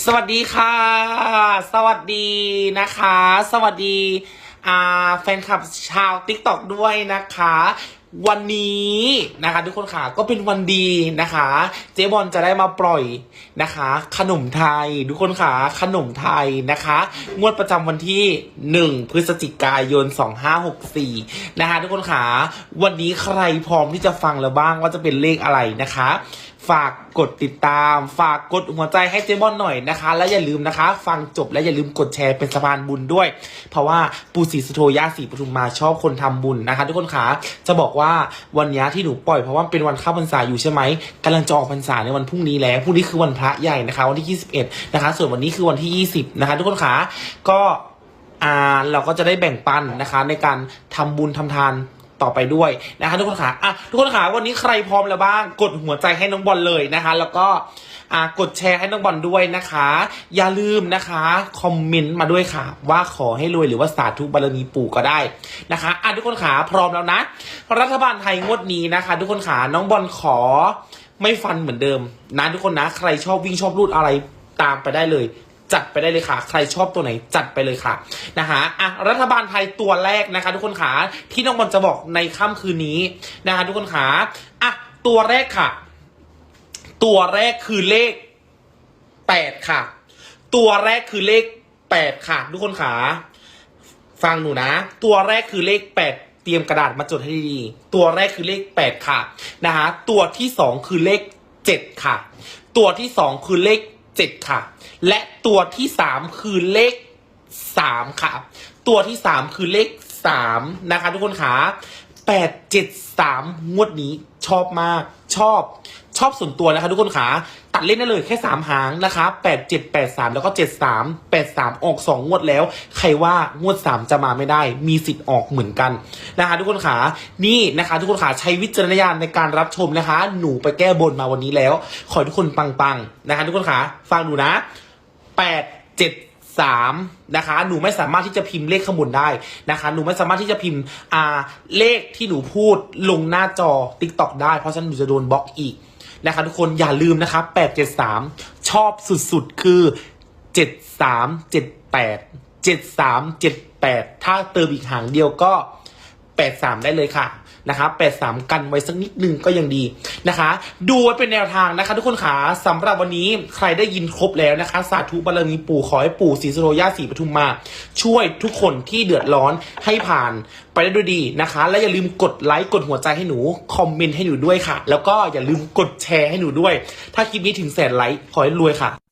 สวัสดีค่ะ สวัสดีนะคะ สวัสดีอ่าแฟนคลับชาว t ิ k t o k ด้วยนะคะ วันนี้นะคะ ทุกคนค่ะก็เป็นวันดีนะคะ เจ๊บอลจะได้มาปล่อยนะคะ ขนมไทย ทุกคนค่ะขนมไทยนะคะ งวดประจำวันที่ 1 พฤศจิกายน 2564 นะคะ ทุกคนค่ะวันนี้ใครพร้อมที่จะฟังแล้วบ้างว่าจะเป็นเลขอะไรนะคะฝากกดติดตาม ฝากกดหัวใจให้เจมอนหน่อยนะคะ และอย่าลืมนะคะ ฟังจบและอย่าลืมกดแชร์เป็นสะพานบุญด้วย เพราะว่าปูศรีสุโธยาศรีปทุมมาชอบคนทำบุญนะคะ ทุกคนคะจะบอกว่าวันนี้ที่หนูปล่อยเพราะว่าเป็นวันเข้าพรรษาอยู่ใช่ไหมกำลังจะออกพรรษาในวันพรุ่งนี้แล้วพรุ่งนี้คือวันพระใหญ่นะคะ วันที่ 21 นะคะ ส่วนวันนี้คือวันที่ 20 นะคะ ทุกคนคะก็อ่าเราก็จะได้แบ่งปันนะคะในการทำบุญทำทาน ต่อไปด้วยนะคะทุกคนค่ะอะทุกคนค่ะวันนี้ใครพร้อมแล้วบ้าง กดหัวใจให้น้องบอลเลยนะคะ แล้วก็อ่ากดแชร์ให้น้องบอลด้วยนะคะ อย่าลืมนะคะคอมเมนต์มาด้วยค่ะ ว่าขอให้รวยหรือว่าสาธุบารมีปู่ก็ได้นะคะอะทุกคนค่ะพร้อมแล้วนะ รัฐบาลไทยงวดนี้นะคะ ทุกคนค่ะน้องบอลขอไม่ฟันเหมือนเดิมนะทุกคนนะ ใครชอบวิ่งชอบรูดอะไรตามไปได้เลย จัดไปได้เลยค่ะ ใครชอบตัวไหนจัดไปเลยค่ะนะคะอะรัฐบาลไทยตัวแรกนะคะ ทุกคนขาที่น้องบอลจะบอกในค่ำคืนนี้นะคะทุกคนขาอะตัวแรกค่ะ ตัวแรกคือเลขแปดค่ะ ตัวแรกคือเลขแปดค่ะ ทุกคนขาฟังหนูนะ ตัวแรกคือเลขแปดเตรียมกระดาษมาจดให้ดี ตัวแรกคือเลขแปดค่ะนะคะตัวที่สองคือเลขเจ็ดค่ะ ตัวที่สองคือเลข เจ็ดค่ะ และตัวที่สามคือเลขสามค่ะ ตัวที่สามคือเลขสามนะคะ ทุกคนขา ดเจ็ดสามงวดนี้ชอบมากชอบชอบส่วนตัวนะคะทุกคนขาตัดเล่นได้เลยแค่สามหางนะคะแปดเจ็ดแปดสามแล้วก็เจ็ดสามแปดสามออกสองงวดแล้ว ใครว่างวดสามจะมาไม่ได้ มีสิทธิ์ออกเหมือนกันนะคะทุกคนขานี่นะคะ ทุกคนขาใช้วิจารณญาณในการรับชมนะคะ หนูไปแก้บนมาวันนี้แล้ว ขอทุกคนปังๆนะคะ ทุกคนขาฟังดูนะแปดเจ็ด สามนะคะหนูไม่สามารถที่จะพิมพ์เลขข้างบนได้นะคะ หนูไม่สามารถที่จะพิมพ์อ่าเลขที่หนูพูดลงหน้าจอ t ิ k t o k ได้ เพราะฉะนั้นหนูจะโดนบล็อกอีกนะคะทุกคนอย่าลืมนะคะแปดเจ็ดสามชอบสุดๆ คือเจ็ดสามเจ็ดแปดเจ็ดสามเจ็ดแปดถ้าเติมอีกหางเดียวก็แปดสามได้เลยค่ะ นะคะแปดสามกันไว้สักนิดนึงก็ยังดีนะคะ ดูไว้เป็นแนวทางนะคะ ทุกคนขาสำหรับวันนี้ใครได้ยินครบแล้วนะคะ สาธุบารมีปู่ขอให้ปู่ศรีสุโธย่าศรีปทุมมา ช่วยทุกคนที่เดือดร้อนให้ผ่านไปได้ด้วยดีนะคะ และอย่าลืมกดไลค์กดหัวใจให้หนูคอมเมนต์ให้หนูด้วยค่ะ แล้วก็อย่าลืมกดแชร์ให้หนูด้วย ถ้าคลิปนี้ถึงแสนไลค์ขอให้รวยค่ะ